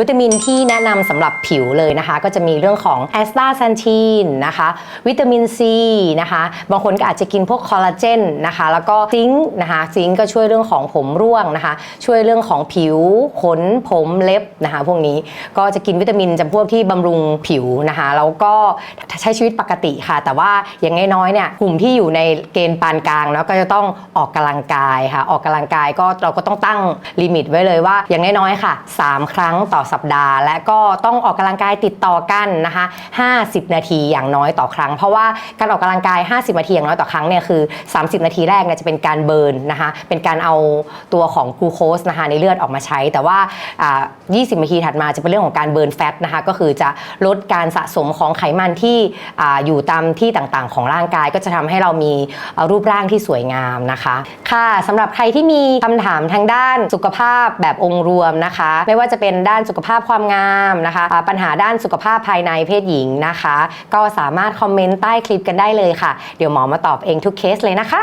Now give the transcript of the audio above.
วิตามินที่แนะนำสำหรับผิวเลยนะคะ ก็จะมีเรื่องของแอสตาแซนทีนนะคะ วิตามินซีนะคะ บางคนก็อาจจะกินพวกคอลลาเจนนะคะ แล้วก็ซิงค์นะคะซิงค์ก็ช่วยเรื่องของผมร่วงนะคะ ช่วยเรื่องของผิวขนผมเล็บนะคะพวกนี้ก็จะกินวิตามินจำพวกที่บำรุงผิวนะคะแล้วก็ใช้ชีวิตปกติค่ะ แต่ว่าอย่างน้อยๆเนี่ยกลุ่มที่อยู่ในเกณฑ์ปานกลางเนาะก็จะต้องออกกำลังกายค่ะออกกำลังกายก็เราก็ต้องตั้งลิมิตไว้เลยว่าอย่างน้อยๆค่ะ 3 ครั้งต่อสัปดาห์ และก็ต้องออกกำลังกายติดต่อกันนะคะ 50 นาทีอย่างน้อยต่อครั้ง เพราะว่าการออกกำลังกาย 50 นาทีอย่างน้อยต่อครั้งเนี่ยคือ 30 นาทีแรกเนี่ยจะเป็นการเบิร์นนะคะเป็นการเอาตัวของกลูโคสนะคะในเลือดออกมาใช้ แต่ว่าอ่า20 นาทีถัดมาจะเป็นเรื่องของการเบิร์นแฟตนะคะก็คือจะลดการสะสมของไขมันที่อาอยู่ตามที่ต่างๆ ของร่างกายก็จะทำให้เรามีรูปร่างที่สวยงามนะคะ ค่ะสำหรับใครที่มีคำถามทางด้านสุขภาพแบบองค์รวมนะคะ ไม่ว่าจะเป็นด้านสุขขภาพความงามนะคะ ปัญหาด้านสุขภาพภายในเพศหญิงนะคะ ก็สามารถคอมเมนต์ใต้คลิปกันได้เลยค่ะ เดี๋ยวหมอมาตอบเองทุกเคสเลยนะคะ